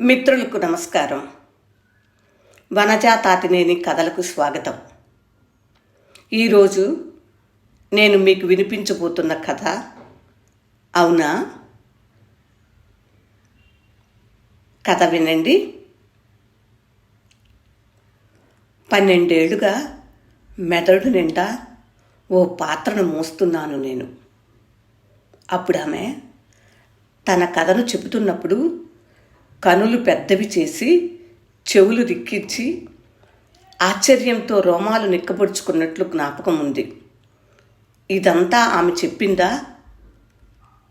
మిత్రులకు నమస్కారం. వనజా తాతినేని కథలకు స్వాగతం. ఈరోజు నేను మీకు వినిపించబోతున్న కథ అవునా? కథ వినండి. పన్నెండేళ్ళుగా మెదడు నిండా ఓ పాత్రను మోస్తున్నాను నేను. అప్పుడు ఆమె తన కథను చెబుతున్నప్పుడు కనులు పెద్దవి చేసి చెవులు రిక్కించి ఆశ్చర్యంతో రోమాలు నిక్కబొడుచుకున్నట్లు జ్ఞాపకం ఉంది. ఇదంతా ఆమె చెప్పిందా?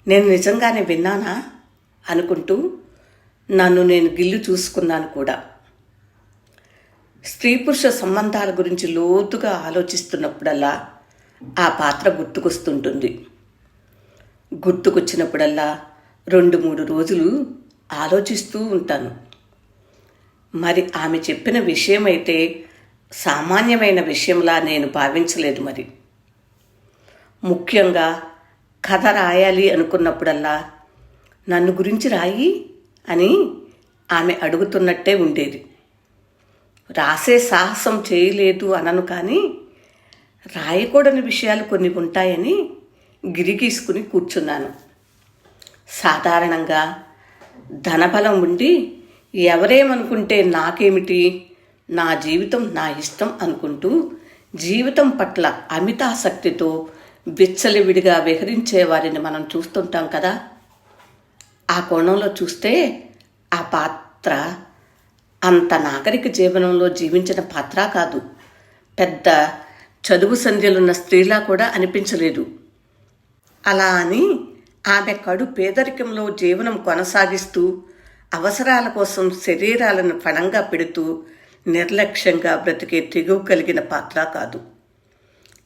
నేను నిజంగానే విన్నానా? అనుకుంటూ నన్ను నేను గిల్లు చూసుకున్నాను కూడా. స్త్రీ పురుష సంబంధాల గురించి లోతుగా ఆలోచిస్తున్నప్పుడల్లా ఆ పాత్ర గుర్తుకొస్తుంటుంది. గుర్తుకొచ్చినప్పుడల్లా రెండు మూడు రోజులు ఆలోచిస్తూ ఉంటాను. మరి ఆమె చెప్పిన విషయం అయితే సామాన్యమైన విషయంలా నేను భావించలేదు మరి. ముఖ్యంగా కథ రాయాలి అనుకున్నప్పుడల్లా నన్ను గురించి రాయి అని ఆమె అడుగుతున్నట్టే ఉండేది. రాసే సాహసం చేయలేదు అనను కానీ రాయకూడని విషయాలు కొన్ని ఉంటాయని గిరిగీసుకుని కూర్చున్నాను. సాధారణంగా ధనబలం ఉండి ఎవరేమనుకుంటే నాకేమిటి? నా జీవితం నా ఇష్టం అనుకుంటూ జీవితం పట్ల అమితాసక్తితో విచ్చలివిడిగా విహరించే వారిని మనం చూస్తుంటాం కదా. ఆ కోణంలో చూస్తే ఆ పాత్ర అంత నాగరిక జీవనంలో జీవించిన పాత్ర కాదు. పెద్ద చదువు సంధ్యలున్న స్త్రీలా కూడా అనిపించలేదు. అలా అని ఆమె కడు పేదరికంలో జీవనం కొనసాగిస్తూ అవసరాల కోసం శరీరాలను పణంగా పెడుతూ నిర్లక్ష్యంగా బ్రతికే తెగువ కలిగిన పాత్ర కాదు.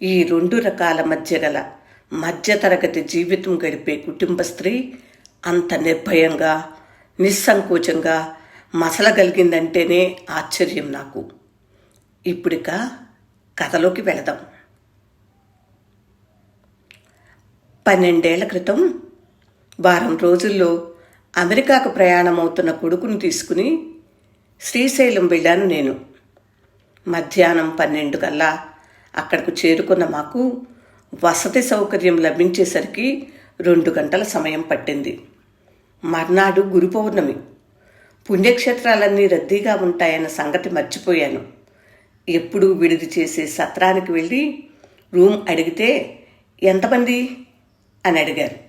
ఈ రెండు రకాల మధ్య గల మధ్యతరగతి జీవితం గడిపే కుటుంబ స్త్రీ అంత నిర్భయంగా నిస్సంకోచంగా మసలగలిగిందంటేనే ఆశ్చర్యం నాకు. ఇప్పుడిక కథలోకి వెళదాం. పన్నెండేళ్ళ క్రితం వారం రోజుల్లో అమెరికాకు ప్రయాణమవుతున్న కొడుకును తీసుకుని శ్రీశైలం వెళ్ళాను నేను. మధ్యాహ్నం పన్నెండు కల్లా అక్కడకు చేరుకున్న మాకు వసతి సౌకర్యం లభించేసరికి రెండు గంటల సమయం పట్టింది. మర్నాడు గురు పౌర్ణమి. పుణ్యక్షేత్రాలన్నీ రద్దీగా ఉంటాయన్న సంగతి మర్చిపోయాను. ఎప్పుడూ విడిది చేసే సత్రానికి వెళ్ళి రూమ్ అడిగితే ఎంతమంది? అని అడిగారు.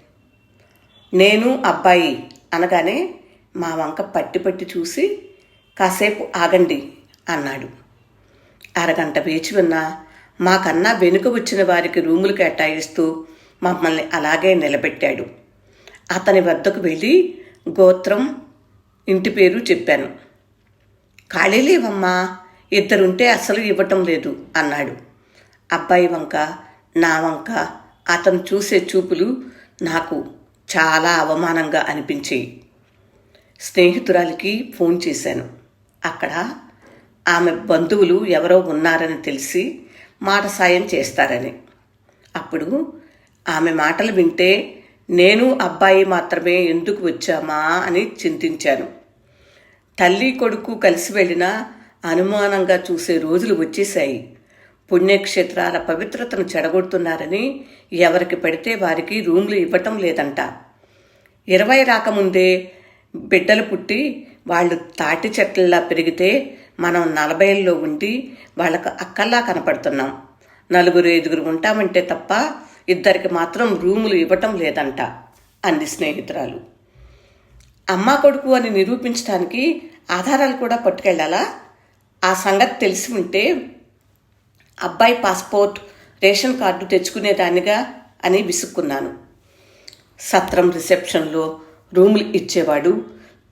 నేను అబ్బాయి అనగానే మా వంక పట్టి పట్టి చూసి కాసేపు ఆగండి అన్నాడు. అరగంట వేచి ఉన్నా మాకన్నా వెనుక వచ్చిన వారికి రూములు కేటాయిస్తూ మమ్మల్ని అలాగే నిలబెట్టాడు. అతని వద్దకు వెళ్ళి గోత్రం ఇంటి పేరు చెప్పాను. ఖాళీ లేవమ్మా ఇద్దరుంటే అసలు ఇవ్వటం లేదు అన్నాడు. అబ్బాయి వంక నా వంక అతను చూసే చూపులు నాకు చాలా అవమానంగా అనిపించాయి స్నేహితురాలికి ఫోన్ చేశాను. అక్కడ ఆమె బంధువులు ఎవరో ఉన్నారని తెలిసి మాట సాయం చేస్తారని. అప్పుడు ఆమె మాటలు వింటే నేను అబ్బాయి మాత్రమే ఎందుకు వచ్చామా అని చింతించాను. తల్లి కొడుకు కలిసి వెళ్ళినా అనుమానంగా చూసే రోజులు వచ్చేశాయి. పుణ్యక్షేత్రాల పవిత్రతను చెడగొడుతున్నారని ఎవరికి పెడితే వారికి రూమ్లు ఇవ్వటం లేదంట. ఇరవై రాకముందే బిడ్డలు పుట్టి వాళ్ళు తాటి చెట్లలా పెరిగితే మనం నలభైల్లో ఉండి వాళ్ళకు అక్కల్లా కనపడుతున్నాం. నలుగురు ఐదుగురు ఉంటామంటే తప్ప ఇద్దరికి మాత్రం రూములు ఇవ్వటం లేదంట అంది స్నేహితురాలు. అమ్మ కొడుకు అని నిరూపించడానికి ఆధారాలు కూడా పట్టుకెళ్ళాలా ఆ సంగతి తెలిసి ఉంటే అబ్బాయి పాస్పోర్ట్ రేషన్ కార్డు తెచ్చుకునేదానిగా అని విసుక్కున్నాను. సత్రం రిసెప్షన్లో రూములు ఇచ్చేవాడు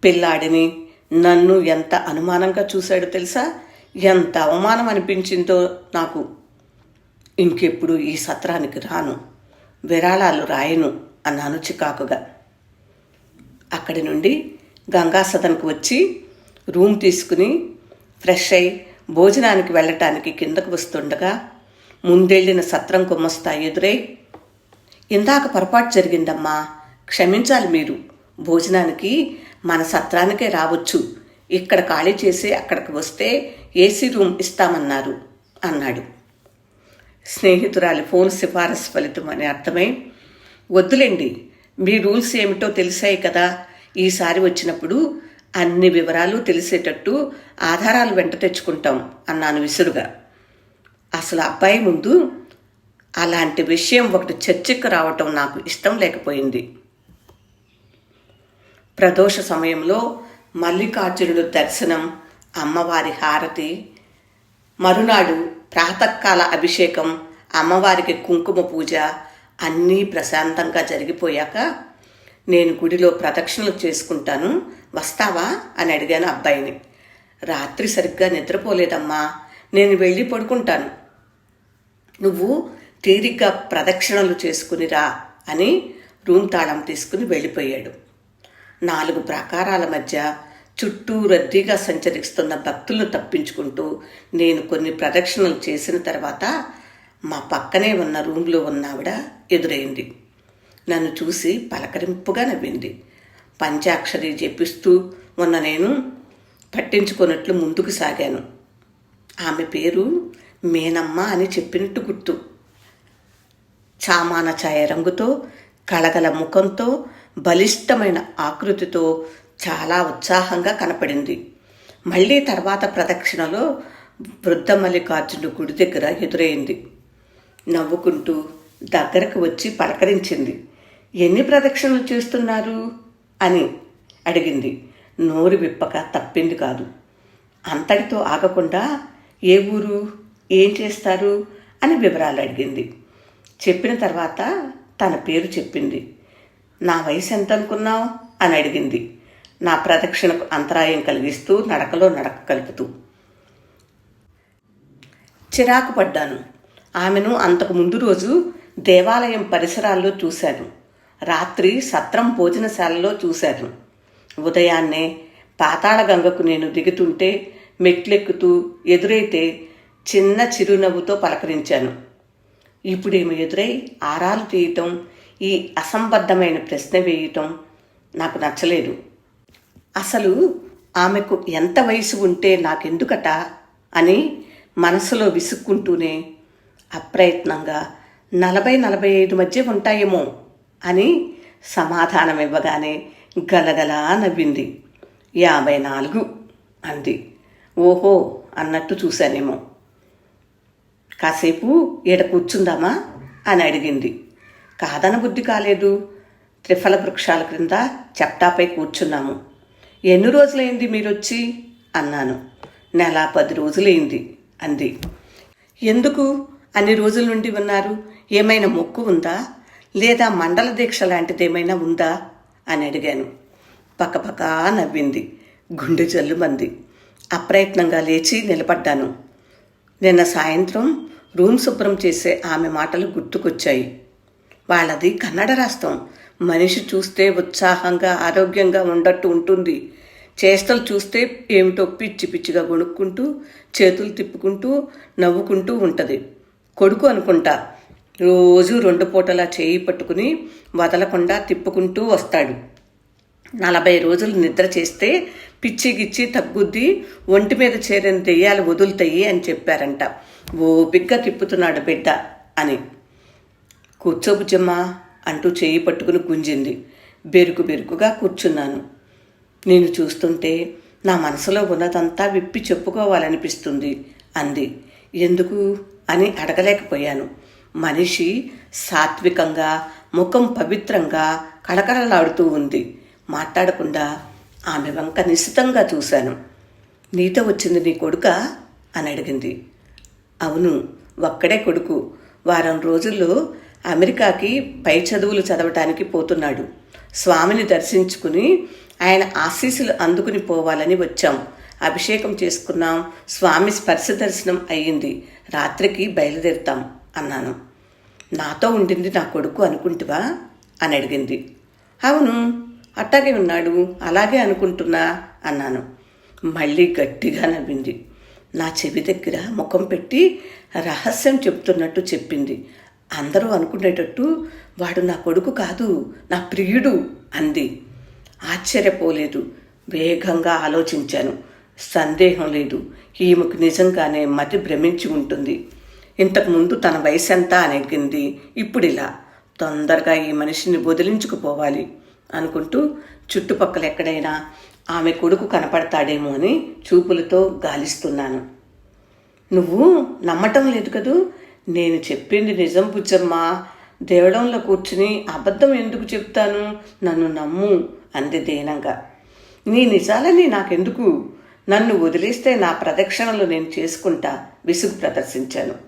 పిల్లాడిని నన్ను ఎంత అనుమానంగా చూశాడో తెలుసా? ఎంత అవమానం అనిపించిందో నాకు. ఇంకెప్పుడు ఈ సత్రానికి రాను విరాళాలు రాయను అన్నాను చికాకుగా. అక్కడి నుండి గంగా సదన్కు వచ్చి రూమ్ తీసుకుని ఫ్రెష్ అయి భోజనానికి వెళ్ళటానికి కిందకు వస్తుండగా ముందెళ్ళిన సత్రం కుమ్మస్తా ఎదురై ఇందాక పొరపాటు జరిగిందమ్మా క్షమించాలి మీరు. భోజనానికి మన సత్రానికే రావచ్చు. ఇక్కడ ఖాళీ చేసి అక్కడికి వస్తే ఏసీ రూమ్ ఇస్తామన్నారు అన్నాడు. స్నేహితురాలి ఫోన్ సిఫారసు ఫలితం అని అర్థమై వద్దులేండి మీ రూల్స్ ఏమిటో తెలిసాయి కదా. ఈసారి వచ్చినప్పుడు అన్ని వివరాలు తెలిసేటట్టు ఆధారాలు వెంట తెచ్చుకుంటాం అన్నాను విసురుగా. అసలు అబ్బాయి ముందు అలాంటి విషయం ఒకటి చర్చకు రావటం నాకు ఇష్టం లేకపోయింది. ప్రదోష సమయంలో మల్లికార్జునుడు దర్శనం అమ్మవారి హారతి మరునాడు ప్రాతకాల అభిషేకం అమ్మవారికి కుంకుమ పూజ అన్నీ ప్రశాంతంగా జరిగిపోయాక నేను గుడిలో ప్రదక్షిణలు చేసుకుంటాను వస్తావా? అని అడిగాను అబ్బాయిని. రాత్రి సరిగ్గా నిద్రపోలేదమ్మా. నేను వెళ్ళి పడుకుంటాను. నువ్వు తీరిగ్గా ప్రదక్షిణలు చేసుకుని రా అని రూమ్ తాళం తీసుకుని వెళ్ళిపోయాడు. నాలుగు ప్రాకారాల మధ్య చుట్టూ రద్దీగా సంచరిస్తున్న భక్తులను తప్పించుకుంటూ నేను కొన్ని ప్రదక్షిణలు చేసిన తర్వాత మా పక్కనే ఉన్న రూమ్లో ఉన్న ఆవిడ ఎదురైంది. నన్ను చూసి పలకరింపుగా నవ్వింది. పంచాక్షరి జపిస్తూ ఉన్న నేను పట్టించుకున్నట్లు ముందుకు సాగాను. ఆమె పేరు మేనమ్మ అని చెప్పినట్టు గుర్తు. చామాన ఛాయ రంగుతో కళగల ముఖంతో బలిష్టమైన ఆకృతితో చాలా ఉత్సాహంగా కనపడింది. మళ్ళీ తర్వాత ప్రదక్షిణలో వృద్ధ మల్లికార్జును గుడి దగ్గర ఎదురైంది. నవ్వుకుంటూ దగ్గరకు వచ్చి పలకరించింది. ఎన్ని ప్రదక్షిణలు చేస్తున్నారు? అని అడిగింది. నోరు విప్పక తప్పింది కాదు. అంతటితో ఆగకుండా ఏ ఊరు? ఏం చేస్తారు? అని వివరాలు అడిగింది. చెప్పిన తర్వాత తన పేరు చెప్పింది. నా వయసు ఎంత అనుకున్నావు? అని అడిగింది. నా ప్రదక్షిణకు అంతరాయం కలిగిస్తూ నడకలో నడక కలుపుతూ. చిరాకు పడ్డాను. ఆమెను అంతకు ముందు రోజు దేవాలయం పరిసరాల్లో చూశాను. రాత్రి సత్రం భోజనశాలలో చూశాను. ఉదయాన్నే పాతాళ గంగకు నేను దిగుతుంటే మెట్లెక్కుతూ ఎదురైతే చిన్న చిరునవ్వుతో పలకరించాను. ఇప్పుడేమో ఎదురై ఆరాలు తీయటం ఈ అసంబద్ధమైన ప్రశ్న వేయటం నాకు నచ్చలేదు. అసలు ఆమెకు ఎంత వయసు ఉంటే నాకెందుకట అని మనసులో విసుక్కుంటూనే అప్రయత్నంగా నలభై నలభై ఐదు మధ్య ఉంటాయేమో అని సమాధానం ఇవ్వగానే గలగలా నవ్వింది. యాభై నాలుగు అంది. ఓహో అన్నట్టు చూశానేమో. కాసేపు ఈడ కూర్చుందామా అని అడిగింది. కాదన బుద్ధి కాలేదు. త్రిఫల వృక్షాల క్రింద చెప్టాపై కూర్చున్నాము. ఎన్ని రోజులైంది మీరొచ్చి? అన్నాను. నెల పది రోజులైంది అంది. ఎందుకు? అన్ని రోజుల నుండి ఉన్నారు. ఏమైనా మొక్కు ఉందా? లేదా మండల దీక్ష లాంటిది ఏమైనా ఉందా? అని అడిగాను. పక్కపక్క నవ్వింది. గుండె జల్లుమంది. అప్రయత్నంగా లేచి నిలబడ్డాను. నిన్న సాయంత్రం రూమ్ శుభ్రం చేసే ఆమె మాటలు గుర్తుకొచ్చాయి. వాళ్ళది కన్నడ రాష్ట్రం. మనిషి చూస్తే ఉత్సాహంగా ఆరోగ్యంగా ఉండట్టు ఉంటుంది. చేష్టలు చూస్తే ఏమిటో పిచ్చి పిచ్చిగా కొనుక్కుంటూ చేతులు తిప్పుకుంటూ నవ్వుకుంటూ ఉంటుంది. కొడుకు అనుకుంటా రోజు రెండు పూటలా చేయి పట్టుకుని వదలకుండా తిప్పుకుంటూ వస్తాడు. నలభై రోజులు నిద్ర చేస్తే పిచ్చి గిచ్చి తగ్గుద్ది ఒంటి మీద చేరిన దెయ్యాలు వదులుతాయి అని చెప్పారంట. ఓపిగ్గా తిప్పుతున్నాడు బిడ్డ అని. కూర్చోబుజ్జమ్మా అంటూ చేయి పట్టుకుని గుంజింది. బెరుకు బెరుకుగా కూర్చున్నాను. నేను చూస్తుంటే నా మనసులో ఉన్నదంతా విప్పి చెప్పుకోవాలనిపిస్తుంది అంది. ఎందుకు? అని అడగలేకపోయాను. మనిషి సాత్వికంగా ముఖం పవిత్రంగా కళకళలాడుతూ ఉంది. మాట్లాడకుండా ఆమె వంక నిశ్చితంగా చూశాను. నీతో వచ్చింది నీ కొడుక? అని అడిగింది. అవును ఒక్కడే కొడుకు. వారం రోజుల్లో అమెరికాకి పై చదువులు చదవటానికి పోతున్నాడు. స్వామిని దర్శించుకుని ఆయన ఆశీస్సులు అందుకుని పోవాలని వచ్చాం. అభిషేకం చేసుకున్నాం. స్వామి స్పర్శ దర్శనం అయ్యింది. రాత్రికి బయలుదేరుతాం అన్నాను. నాతో ఉండింది నా కొడుకు అనుకుంటువా? అని అడిగింది. అవును అట్టాగే ఉన్నాడు అలాగే అనుకుంటున్నా అన్నాను. మళ్ళీ గట్టిగా నవ్వింది. నా చెవి దగ్గర ముఖం పెట్టి రహస్యం చెప్తున్నట్టు చెప్పింది. అందరూ అనుకునేటట్టు వాడు నా కొడుకు కాదు నా ప్రియుడు అంది. ఆశ్చర్యపోలేదు. వేగంగా ఆలోచించాను. సందేహం లేదు. ఈమెకు నిజంగానే మతి భ్రమించి ఉంటుంది. ఇంతకుముందు తన వయసు ఎంత అనెగ్గింది ఇప్పుడు ఇలా తొందరగా ఈ మనిషిని వదిలించుకుపోవాలి అనుకుంటూ చుట్టుపక్కల ఎక్కడైనా ఆమె కొడుకు కనపడతాడేమో అని చూపులతో గాలిస్తున్నాను. నువ్వు నమ్మటం లేదు కదూ? నేను చెప్పింది నిజం పుచ్చమ్మా దేవడంలో కూర్చుని అబద్ధం ఎందుకు చెప్తాను? నన్ను నమ్ము అంది దీనంగా. నీ నిజాలని నాకెందుకు? నన్ను వదిలేస్తే నా ప్రదక్షిణలు నేను చేసుకుంటా విసుగు ప్రదర్శించాను.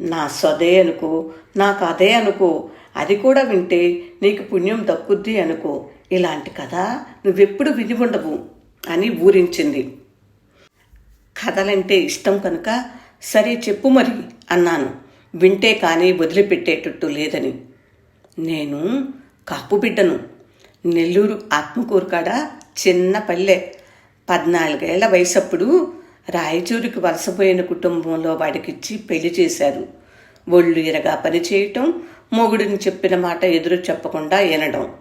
నా స్వదే అనుకో నాకు అదే అనుకో అది కూడా వింటే నీకు పుణ్యం దక్కుద్ది అనుకో. ఇలాంటి కథ నువ్వెప్పుడు విని ఉండవు అని ఊరించింది. కథలంటే ఇష్టం కనుక సరే చెప్పు మరి అన్నాను. వింటే కానీ వదిలిపెట్టేటట్టు లేదని. నేను కాపు బిడ్డను. నెల్లూరు ఆత్మకూరు కాడ చిన్న పల్లె. పద్నాలుగేళ్ళ వయసప్పుడు రాయచూరికి వలసపోయిన కుటుంబంలో వాడికిచ్చి పెళ్ళి చేశారు. ఒళ్ళు ఇరగా పనిచేయటం మొగుడిని చెప్పిన మాట ఎదురు చెప్పకుండా వినడం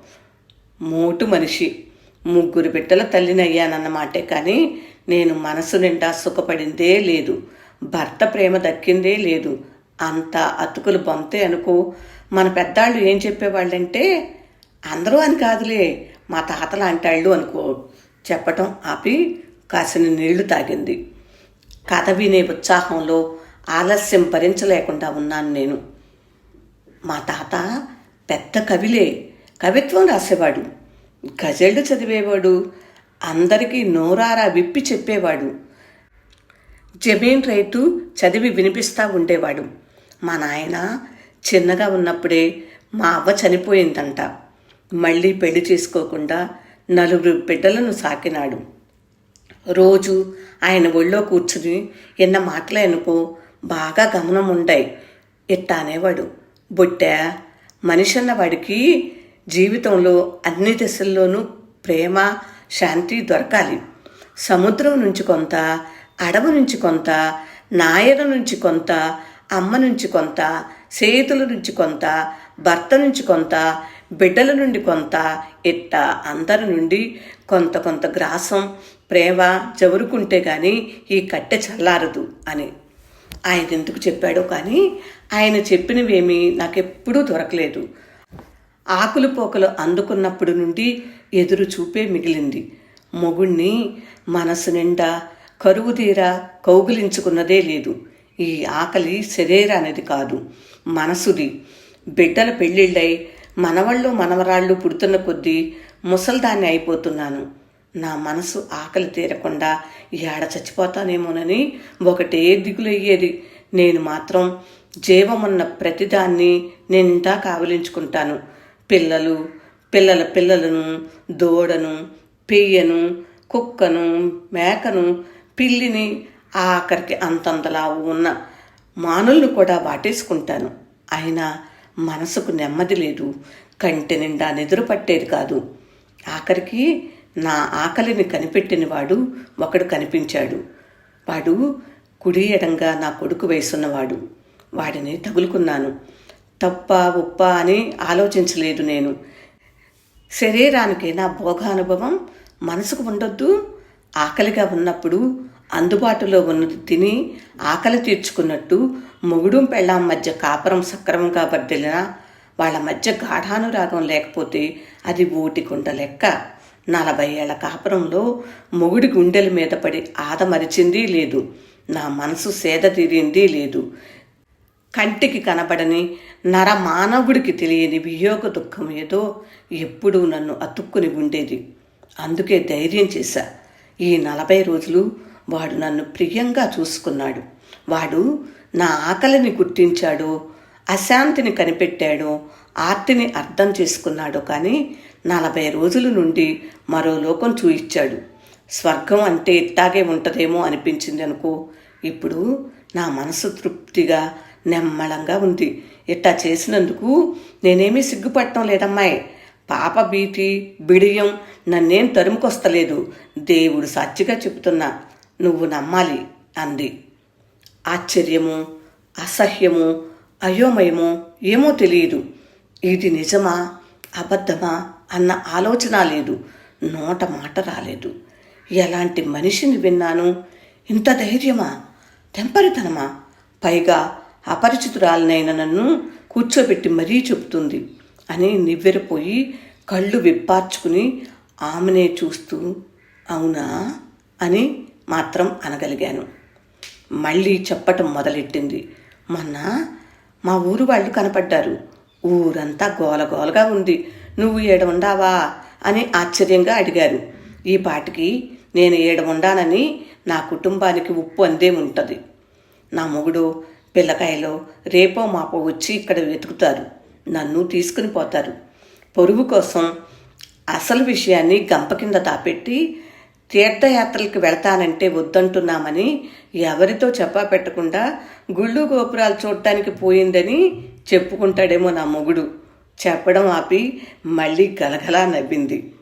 మోటు మనిషి. ముగ్గురు బిడ్డల తల్లినయ్యానన్నమాటే కానీ నేను మనసు నిండా సుఖపడిందే లేదు. భర్త ప్రేమ దక్కిందే లేదు. అంత అతుకులు బొంతే అనుకో మన పెద్దాళ్ళు ఏం చెప్పేవాళ్ళంటే అందరూ అని కాదులే మా తాతలు అంటాళ్ళు అనుకో. చెప్పటం ఆపి కాసిన నీళ్ళు తాగింది. కథ వినే ఉత్సాహంలో ఆలస్యం భరించలేకుండా ఉన్నాను నేను. మా తాత పెద్ద కవిలే కవిత్వం రాసేవాడు గజళ్ళు చదివేవాడు అందరికీ నోరారా విప్పి చెప్పేవాడు. జమీన్ రైతు చదివి వినిపిస్తూ ఉండేవాడు. మా నాయన చిన్నగా ఉన్నప్పుడే మా అవ్వ చనిపోయిందంట. మళ్ళీ పెళ్ళి చేసుకోకుండా నలుగురు బిడ్డలను సాకినాడు. రోజు ఆయన ఒళ్ళో కూర్చుని ఎన్న మాటలు అనుకో బాగా గమనం ఉండాయి ఇట్ట అనేవాడు బొట్టె మనిషి వాడికి జీవితంలో అన్ని దశల్లోనూ ప్రేమ శాంతి దొరకాలి. సముద్రం నుంచి కొంత అడవి నుంచి కొంత నాయన నుంచి కొంత అమ్మ నుంచి కొంత చేతుల నుంచి కొంత భర్త నుంచి కొంత బిడ్డల నుండి కొంత ఇట్ట అందరి నుండి కొంత కొంత గ్రాసం ప్రేమ జవురుకుంటే కానీ ఈ కట్టె చల్లారదు అని. ఆయన ఎందుకు చెప్పాడో కానీ ఆయన చెప్పినవేమీ నాకెప్పుడూ దొరకలేదు. ఆకులు పోకలు అందుకున్నప్పుడు నుండి ఎదురు చూపే మిగిలింది. మొగుణ్ణి మనసు నిండా కరువు తీరా కౌగులించుకున్నదే లేదు. ఈ ఆకలి శరీరానిది కాదు మనసుది. బిడ్డల పెళ్ళిళ్ళై మనవళ్ళు మనవరాళ్ళు పుడుతున్న కొద్దీ ముసల్దాన్ని అయిపోతున్నాను. నా మనసు ఆకలి తీరకుండా ఏడ చచ్చిపోతానేమోనని ఒకటే దిగులయ్యేది. నేను మాత్రం జీవమున్న ప్రతిదాన్ని నిండా కావలించుకుంటాను. పిల్లలు పిల్లల పిల్లలను దూడను పెయ్యను కుక్కను మేకను పిల్లిని ఆఖరికి అంతంతలా ఉన్న మానులను కూడా వాటేసుకుంటాను. అయినా మనసుకు నెమ్మది లేదు. కంటి నిండా నిద్ర పట్టేది కాదు. ఆఖరికి నా ఆకలిని కనిపెట్టినవాడు ఒకడు కనిపించాడు. వాడు కుడి ఎడంగా నా కొడుకు వేసున్నవాడు. వాడిని తగులుకున్నాను. తప్ప ఉప్ప అని ఆలోచించలేదు నేను. శరీరానికి నా భోగానుభవం మనసుకు ఉండొద్దు. ఆకలిగా ఉన్నప్పుడు అందుబాటులో ఉన్నది తిని ఆకలి తీర్చుకున్నట్టు మొగుడు పెళ్ళాం మధ్య కాపురం సక్రమంగా వర్దిలిన వాళ్ళ మధ్య గాఢానురాగం లేకపోతే అది ఓటికుండ లెక్క. నలభై ఏళ్ళ కాపురంలో మొగుడి గుండెల మీద పడి ఆదమరిచింది లేదు. నా మనసు సేద తీరింది లేదు. కంటికి కనబడని నర మానవుడికి తెలియని వియోగ దుఃఖం ఏదో ఎప్పుడూ నన్ను అతుక్కుని ఉండేది. అందుకే ధైర్యం చేశా. ఈ నలభై రోజులు వాడు నన్ను ప్రియంగా చూసుకున్నాడు. వాడు నా ఆకలిని గుర్తించాడో అశాంతిని కనిపెట్టాడో ఆర్తిని అర్థం చేసుకున్నాడో కానీ నలభై రోజుల నుండి మరో లోకం చూయిచ్చాడు. స్వర్గం అంటే ఇట్టాగే ఉంటుందేమో అనిపించింది అనుకో. ఇప్పుడు నా మనసు తృప్తిగా నెమ్మళంగా ఉంది. ఇట్టా చేసినందుకు నేనేమీ సిగ్గుపడటం లేదమ్మాయి. పాప బీటి బిడియం నన్నేం తరుముకొస్తలేదు. దేవుడు సాక్షిగా చెబుతున్నా నువ్వు నమ్మాలి అంది. ఆశ్చర్యము అసహ్యము అయోమయము ఏమో తెలియదు. ఇది నిజమా అబద్ధమా అన్న ఆలోచన లేదు. నోట మాట రాలేదు. ఎలాంటి మనిషిని విన్నాను? ఇంత ధైర్యమా? తెంపరితనమా? పైగా అపరిచితురాలనైన నన్ను కూర్చోబెట్టి మరీ చెబుతుంది అని నివ్వెరపోయి కళ్ళు విప్పార్చుకుని ఆమెనే చూస్తూ అవునా? అని మాత్రం అనగలిగాను. మళ్ళీ చెప్పటం మొదలెట్టింది. మొన్న మా ఊరు వాళ్ళు కనపడ్డారు. ఊరంతా గోలగోలగా ఉంది. నువ్వు ఏడ ఉండావా? అని ఆశ్చర్యంగా అడిగారు. ఈ పాటికి నేను ఏడ ఉండానని నా కుటుంబానికి ఉప్పు అందే ఉంటుంది. నా మొగుడు పిల్లకాయలో రేపో మాపో వచ్చి ఇక్కడ వెతుకుతారు. నన్ను తీసుకుని పోతారు. పొరుగు కోసం అసలు విషయాన్ని గంప కింద తాపెట్టి తీర్థయాత్రలకు వెళతానంటే వద్దంటున్నామని ఎవరితో చెప్పా పెట్టకుండా గుళ్ళు గోపురాలు చూడటానికి పోయిందని చెప్పుకుంటాడేమో నా మొగుడు. చెప్పడం ఆపి మళ్ళీ గలగలా నవ్వింది.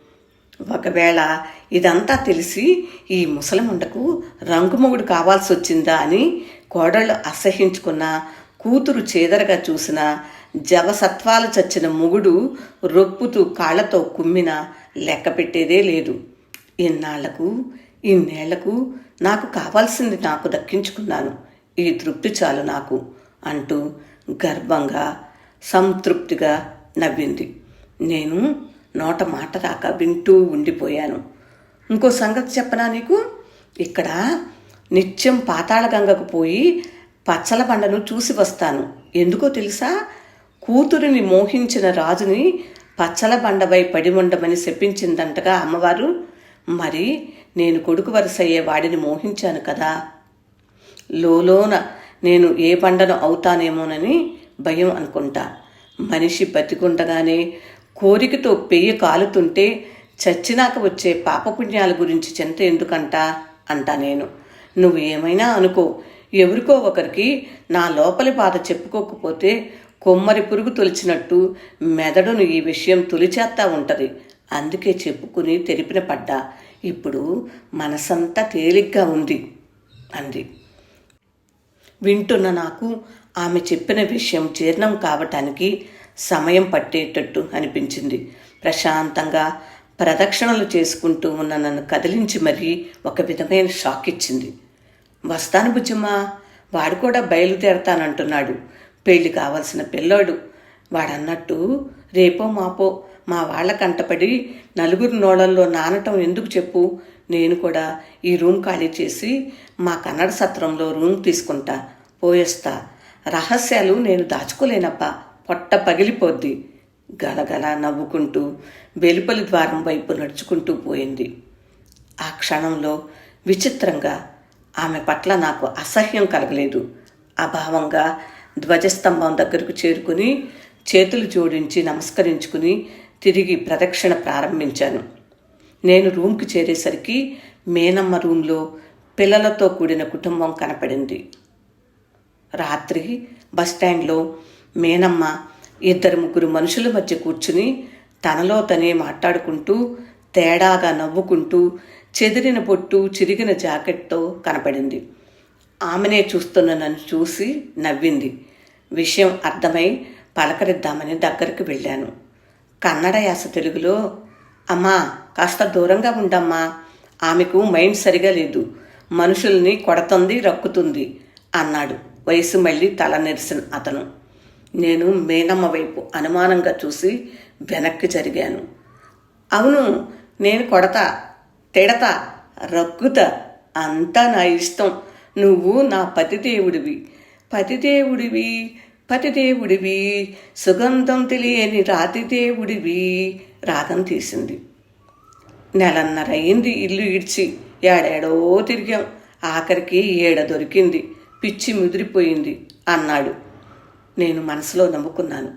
ఒకవేళ ఇదంతా తెలిసి ఈ ముసలముండకు రంగుమొగుడు కావాల్సి వచ్చిందా అని కోడళ్ళు అసహించుకున్న కూతురు చేదరగా చూసిన జవసత్వాలు చచ్చిన మొగుడు రొప్పుతూ కాళ్ళతో కుమ్మిన లెక్క పెట్టేదే లేదు. ఇన్నాళ్ళకు ఇన్నేళ్ళకు నాకు కావాల్సింది నాకు దక్కించుకున్నాను. ఈ తృప్తి చాలు నాకు అంటూ గర్వంగా సంతృప్తిగా నవ్వింది. నేను నోట మాట రాక వింటూ ఉండిపోయాను. ఇంకో సంగతి చెప్పనా నీకు? ఇక్కడ నిత్యం పాతాళగంగకు పోయి పచ్చల బండను చూసి వస్తాను. ఎందుకో తెలుసా? కూతురిని మోహించిన రాజుని పచ్చల బండపై పడి ఉండమని శపించిందంటగా అమ్మవారు. మరి నేను కొడుకు వరుస అయ్యే వాడిని మోహించాను కదా. లోలోన నేను ఏ పండను అవుతానేమోనని భయం అనుకుంటా. మనిషి బతికుండగానే కోరికతో పెయ్యి కాలుతుంటే చచ్చినాక వచ్చే పాపపుణ్యాల గురించి చింత ఎందుకంట అంటా నేను. నువ్వు ఏమైనా అనుకో ఎవరికో ఒకరికి నా లోపలి బాధ చెప్పుకోకపోతే కొమ్మరి పురుగు తొలిచినట్టు మెదడును ఈ విషయం తొలిచేస్తా ఉంటుంది. అందుకే చెప్పుకుని తెరిపిన పడ్డా. ఇప్పుడు మనసంతా తేలిగ్గా ఉంది అంది. వింటున్న నాకు ఆమె చెప్పిన విషయం జీర్ణం కావటానికి సమయం పట్టేటట్టు అనిపించింది. ప్రశాంతంగా ప్రదక్షిణలు చేసుకుంటూ ఉన్న నన్ను కదిలించి మరీ ఒక విధమైన షాక్ ఇచ్చింది. వస్తాను బుజ్జమ్మా వాడు కూడా బయలుదేరతానంటున్నాడు. పెళ్ళి కావలసిన పిల్లోడు. వాడన్నట్టు రేపో మాపో మా వాళ్ళ కంటపడి నలుగురు నోళ్ళల్లో నానటం ఎందుకు చెప్పు? నేను కూడా ఈ రూమ్ ఖాళీ చేసి మా కన్నడ సత్రంలో రూమ్ తీసుకుంటా. పోయేస్తా. రహస్యాలు నేను దాచుకోలేనప్పా. పొట్ట పగిలిపోద్ది. గలగల నవ్వుకుంటూ వెలుపలి ద్వారం వైపు నడుచుకుంటూ పోయింది. ఆ క్షణంలో విచిత్రంగా ఆమె పట్ల నాకు అసహ్యం కలగలేదు. అభావంగా ధ్వజస్తంభం దగ్గరకు చేరుకుని చేతులు జోడించి నమస్కరించుకుని తిరిగి ప్రదక్షిణ ప్రారంభించాను. నేను రూమ్కి చేరేసరికి మేనమ్మ రూమ్లో పిల్లలతో కూడిన కుటుంబం కనపడింది. రాత్రి బస్టాండ్లో మేనమ్మ ఇద్దరు ముగ్గురు మనుషుల మధ్య కూర్చుని తనలో తనే మాట్లాడుకుంటూ తేడాగా నవ్వుకుంటూ చెదిరిన పొట్టు చిరిగిన జాకెట్తో కనపడింది. ఆమెనే చూస్తున్న నన్ను చూసి నవ్వింది. విషయం అర్థమై పలకరిద్దామని దగ్గరికి వెళ్ళాను. కన్నడ యాస తెలుగులో అమ్మా కాస్త దూరంగా ఉండమ్మా ఆమెకు మైండ్ సరిగా లేదు మనుషుల్ని కొడుతుంది రక్కుతుంది అన్నాడు. వయసు మళ్ళీ తల నెరిసిన అతను. నేను మేనమ్మ వైపు అనుమానంగా చూసి వెనక్కి జరిగాను. అవును నేను కొడతా తిడతా రక్కుతా అంతా నా ఇష్టం. నువ్వు నా పతిదేవుడివి. పతిదేవుడివి పతిదేవుడివి. సుగంధం తెలియని రాతిదేవుడివి రాగం తీసింది. నెలన్నరయింది ఇల్లు ఇడ్చి ఏడేడో తిరిగాం. ఆఖరికి ఏడ దొరికింది? పిచ్చి ముదిరిపోయింది అన్నాడు. నేను మనసులో నవ్వుకున్నాను.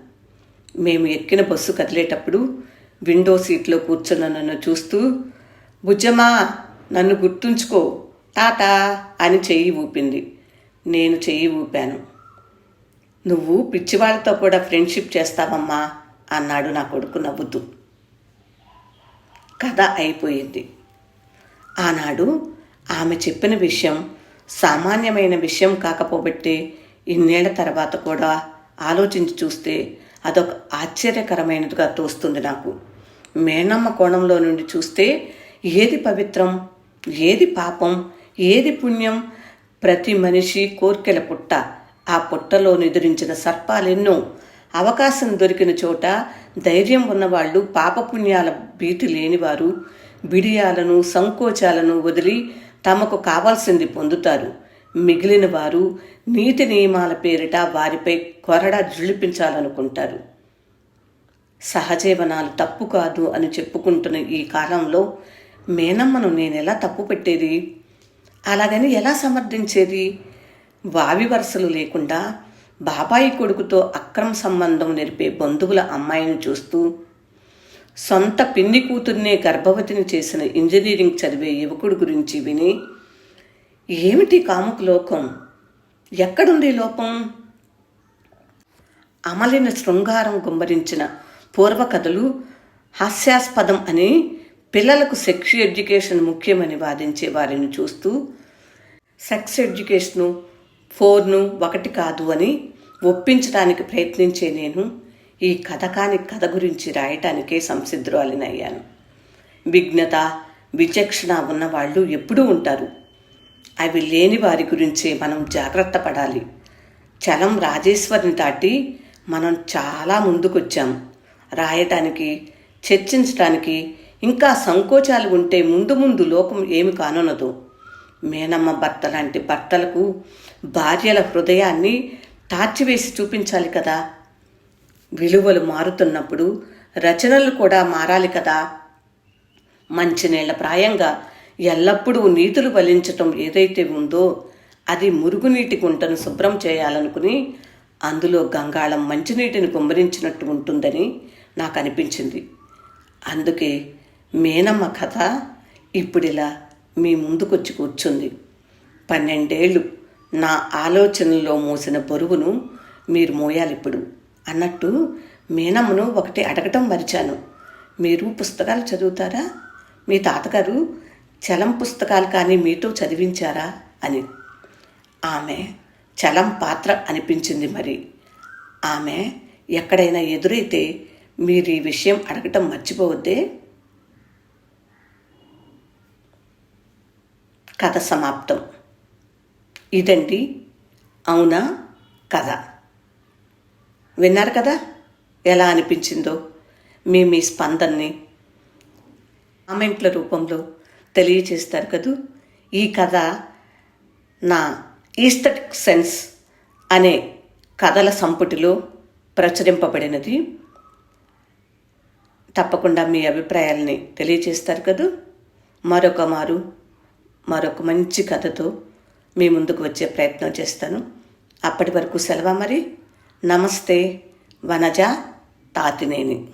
మేము ఎక్కిన బస్సు కదిలేటప్పుడు విండో సీట్లో కూర్చున్న నన్ను చూస్తూ బుజ్జమా నన్ను గుర్తుంచుకో టాటా అని చెయ్యి ఊపింది. నేను చెయ్యి ఊపాను. నువ్వు పిచ్చివాళ్ళతో కూడా ఫ్రెండ్షిప్ చేస్తావమ్మా అన్నాడు నా కొడుకు నవ్వుతూ. కథ అయిపోయింది. ఆనాడు ఆమె చెప్పిన విషయం సామాన్యమైన విషయం కాకపోబట్టే ఇన్నేళ్ళ తర్వాత కూడా ఆలోచించి చూస్తే అదొక ఆశ్చర్యకరమైనదిగా తోస్తుంది నాకు. మేనమ్మ కోణంలో నుండి చూస్తే ఏది పవిత్రం ఏది పాపం ఏది పుణ్యం? ప్రతి మనిషి కోర్కెల పుట్ట. ఆ పుట్టలో నిద్రించిన సర్పాలెన్నో అవకాశం దొరికిన చోట ధైర్యం ఉన్నవాళ్ళు పాపపుణ్యాల భీతి లేనివారు బిడియాలను సంకోచాలను వదిలి తమకు కావాల్సింది పొందుతారు. మిగిలిన వారు నీతి నియమాల పేరిట వారిపై కొరడ జుళిపించాలనుకుంటారు. సహజీవనాలు తప్పు కాదు అని చెప్పుకుంటున్న ఈ కాలంలో మేనమ్మను నేనెలా తప్పు పెట్టేది? అలాగని ఎలా సమర్థించేది? వావి వరుసలు లేకుండా బాబాయి కొడుకుతో అక్రమ సంబంధం నెరిపే బంధువుల అమ్మాయిని చూస్తూ సొంత పిన్ని కూతుర్నే గర్భవతిని చేసిన ఇంజనీరింగ్ చదివే యువకుడు గురించి విని ఏమిటి కాముకు లోకం? ఎక్కడుంది లోపం అమలిన శృంగారం గుమ్మరించిన పూర్వకథలు హాస్యాస్పదం అని పిల్లలకు సెక్స్ ఎడ్యుకేషన్ ముఖ్యమని వాదించే వారిని చూస్తూ సెక్స్ ఎడ్యుకేషను ఫోర్ను ఒకటి కాదు అని ఒప్పించడానికి ప్రయత్నించే నేను ఈ కథ కాని కథ గురించి రాయటానికే సంసిద్ధురాలినయ్యాను విఘ్నత విచక్షణ ఉన్నవాళ్ళు ఎప్పుడూ ఉంటారు. అవి లేని వారి గురించే మనం జాగ్రత్త పడాలి. చలం రాజేశ్వరిని దాటి మనం చాలా ముందుకొచ్చాం. రాయటానికి చర్చించటానికి ఇంకా సంకోచాలు ఉంటే ముందు ముందు లోకం ఏమి కానున్నదో. మేనమ్మ భర్త లాంటి భర్తలకు భార్యల హృదయాన్ని తార్చివేసి చూపించాలి కదా. విలువలు మారుతున్నప్పుడు రచనలు కూడా మారాలి కదా. మంచినీళ్ళ ప్రాయంగా ఎల్లప్పుడూ నీతులు వలించటం ఏదైతే ఉందో అది మురుగునీటి గుంటను శుభ్రం చేయాలనుకుని అందులో గంగాళం మంచినీటిని కుమ్మరించినట్టు ఉంటుందని నాకు అనిపించింది అందుకే మేనమ్మ కథ ఇప్పుడిలా మీ ముందుకొచ్చి కూర్చుంది. పన్నెండేళ్ళు నా ఆలోచనలో మూసిన బరువును మీరు మోయాలి ఇప్పుడు అన్నట్టు మీనమ్మను ఒకటి అడగటం మరిచాను. మీరు పుస్తకాలు చదువుతారా? మీ తాతగారు చలం పుస్తకాలు కానీ మీతో చదివించారా? అని. ఆమె చలం పాత్ర అనిపించింది మరి. ఆమె ఎక్కడైనా ఎదురైతే మీరు ఈ విషయం అడగటం మర్చిపోవద్దే. కథ సమాప్తం. ఇదండి అవునా? కథ. విన్నారు కదా? ఎలా అనిపించిందో? మీ మీ స్పందనని కామెంట్ల రూపంలో తెలియచేస్తారు కదూ? ఈ కథ నా ఈస్థటిక్ సెన్స్ అనే కథల సంపుటిలో ప్రచురింపబడినది. తప్పకుండా మీ అభిప్రాయాల్ని తెలియచేస్తారు కదూ? మరొక మారు మరొక మంచి కథతో మీ ముందుకు వచ్చే ప్రయత్నం చేస్తాను. అప్పటి వరకు సెలవా మరి? నమస్తే వనజ తాతినేని.